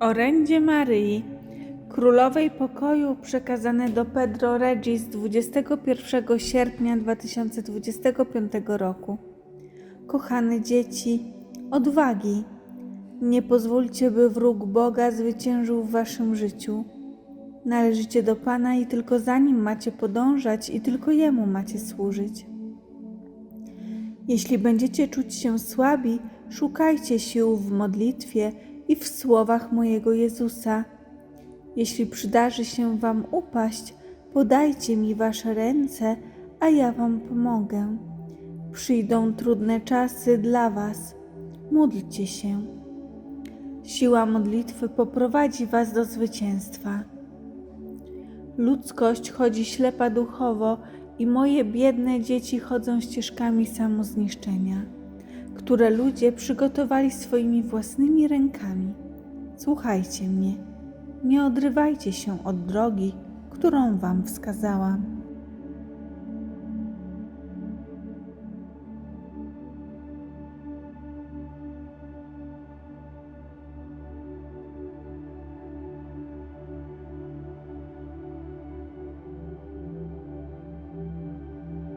Orędzie Maryi, królowej pokoju przekazane do Pedro Regis 21 sierpnia 2025 roku. Kochane dzieci, odwagi. Nie pozwólcie, by wróg Boga zwyciężył w waszym życiu. Należycie do Pana i tylko za nim macie podążać i tylko jemu macie służyć. Jeśli będziecie czuć się słabi, szukajcie sił w modlitwie i w słowach mojego Jezusa. Jeśli przydarzy się wam upaść, podajcie mi wasze ręce, a ja wam pomogę. Przyjdą trudne czasy dla was. Módlcie się. Siła modlitwy poprowadzi was do zwycięstwa. Ludzkość chodzi ślepa duchowo i moje biedne dzieci chodzą ścieżkami samozniszczenia, które ludzie przygotowali swoimi własnymi rękami. Słuchajcie mnie, nie odrywajcie się od drogi, którą wam wskazałam.